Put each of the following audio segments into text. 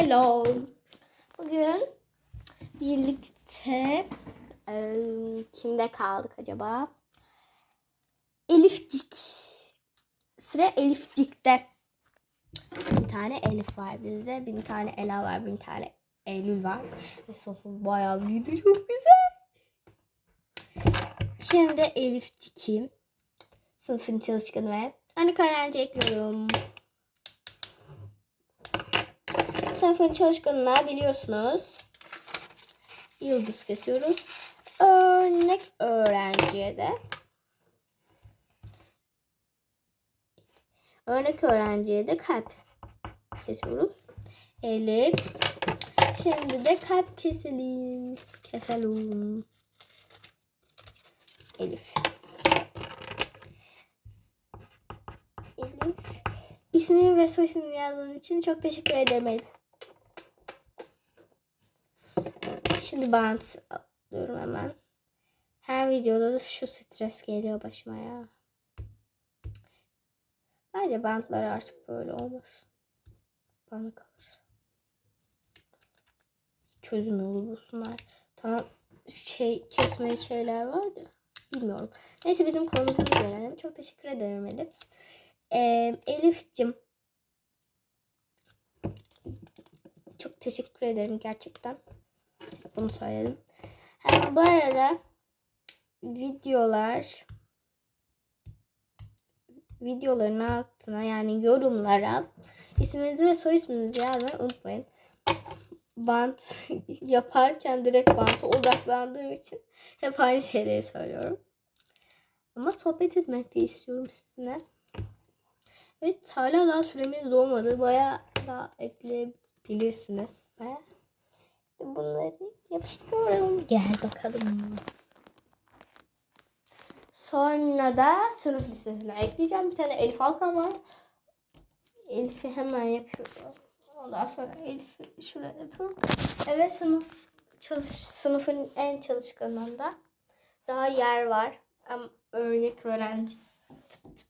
Hello. Bugün birlikte eee, kimde kaldık acaba? Elifcik. Sıra Elifcik'te. Bir tane Elif var bizde. Bir tane Ela var. Bir tane Eylül var. Ve sınıfım bayağı büyüdü. Çok güzel. Şimdi Elifcik'im. Sınıfın çalışkanı ve örnek öğrenci ekliyorum. Sınıfın çalışkanına biliyorsunuz. Yıldız kesiyoruz. Örnek öğrenciye de örnek öğrenciye de kalp kesiyoruz. Elif. Şimdi de kalp keselim. Keselim. Elif. Elif. İsmini ve soy ismini yazdığın için çok teşekkür ederim Elif. Şimdi bant alıyorum hemen. Her videoda da şu stres geliyor başıma ya. Bence bantlar artık böyle olmasın. Bana kalırsa. Çözüm yolu bulsunlar. Tamam şey kesmeli şeyler var da bilmiyorum. Neyse bizim konumuza gelelim. Çok teşekkür ederim Elif. Ee, Elif'cim çok teşekkür ederim gerçekten. Bunu söyledim. Ha, bu arada videolar videoların altına yani yorumlara isminizi ve soy isminizi yazmayı unutmayın. Bant yaparken direkt banta odaklandığım için hep aynı şeyleri söylüyorum. Ama sohbet etmek de istiyorum sizinle. Evet hala daha süremiz dolmadı. Bayağı daha ekleyebilirsiniz. Bayağı. Bunları yapıştırıyorum. Gel bakalım. Sonra da sınıf listesine ekleyeceğim. Bir tane Elif Alkan var. Elif'i hemen yapıyorum. Ondan sonra Elif'i şuraya yapıyorum. Evet sınıf çalış, sınıfın en çalışkanında daha yer var. Ama örnek öğrenci. Tıp tıp.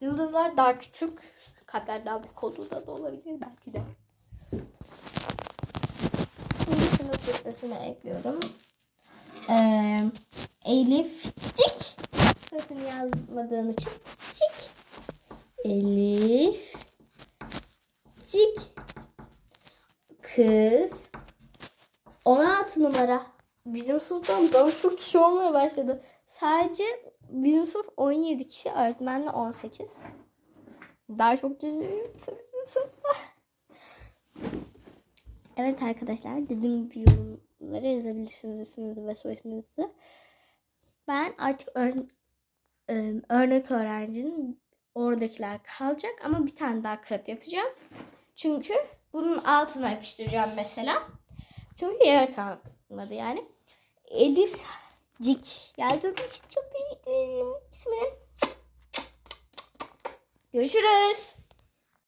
Yıldızlar daha küçük. Kalpler daha büyük olduğu da olabilir belki de. Sınıf listesine ekliyorum. Ee, Elif Cik. Sesini yazmadığım için Cik. Elif Cik. Kız. 16 numara. Bizim sınıftan daha çok kişi olmaya başladı. Sadece bizim sınıf 17 kişi, öğretmenle 18. Daha çok kişi. Evet arkadaşlar dediğim gibi yorumlara yazabilirsiniz isminizi ve soy. Ben artık ör- e, örnek öğrencinin oradakiler kalacak ama bir tane daha kağıt yapacağım. Çünkü bunun altına yapıştıracağım mesela. Çünkü yer kalmadı yani. Elif Cik yazdığınız için çok teşekkür ederim. İsmim. Görüşürüz.